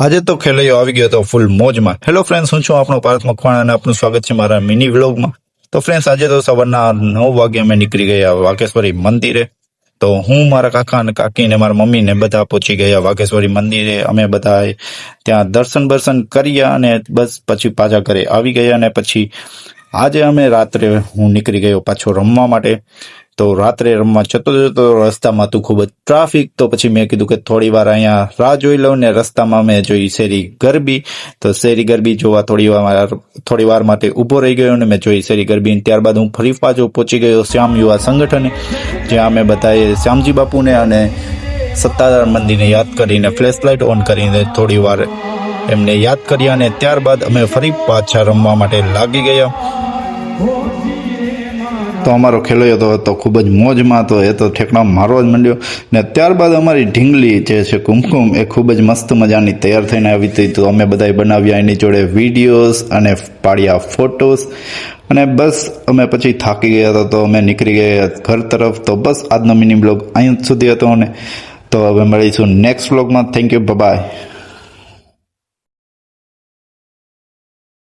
આજે તો ખેલૈયો આવી ગયો તો ફૂલ મોજમાં. હેલો ફ્રેન્ડ્સ હું છું આપણો પાર્થ મકવાણા અને આપનું સ્વાગત છે મારા મિની વ્લોગમાં તો ફ્રેન્ડ્સ આજે તો સવારના નવ વાગે અમે નીકળી ગયા વાઘેશ્વરી મંદિરે. તો હું, મારા કાકા અને કાકી ને મારા મમ્મી ને બધા પહોંચી ગયા વાઘેશ્વરી મંદિરે. અમે બધા ત્યાં દર્શન બર્શન કર્યા અને બસ પછી પાછા ઘરે આવી ગયા અને પછી આજે અમે રાત્રે હું નીકળી ગયો પાછો રમવા માટે. તો રાત્રે રમવા જતો જતો રસ્તામાં હતું ખૂબ જ ટ્રાફિક. તો પછી મેં કીધું કે થોડી વાર અહીંયા રાહ જોઈ લઉં ને રસ્તામાં મેં જોઈ શેરી ગરબી. તો શેરી ગરબી જોવા થોડી વાર થોડી વાર માટે ઊભો રહી ગયો અને મેં જોઈ શેરી ગરબી ત્યારબાદ હું ફરી પાછો પહોંચી ગયો શ્યામ યુવા સંગઠને, જ્યાં અમે બધાએ શ્યામજી બાપુને અને સત્તાધાર મંદિરને યાદ કરીને ફ્લેશ લાઇટ ઓન કરીને થોડી વાર એમને યાદ કર્યા અને ત્યારબાદ અમે ફરી પાછા રમવા માટે લાગી ગયા. તો અમારો ખેલૈયો તો હતો ખૂબ જ મોજમાં હતો એ તો ઠેકડા મારવા જ માંડ્યો. ને ત્યારબાદ અમારી ઢીંગલી જે છે કુમકુમ, એ ખૂબ જ મસ્ત મજાની તૈયાર થઈને આવી હતી. તો અમે બધાએ બનાવ્યા એની જોડે વિડીયોઝ અને પાડ્યા ફોટોસ અને બસ અમે પછી થાકી ગયા હતા તો અમે નીકળી ગયા ઘર તરફ. તો બસ આજનો મિની બ્લોગ અહીં સુધી હતો અને તો હવે મળીશું નેક્સ્ટ બ્લોગમાં. Thank you bye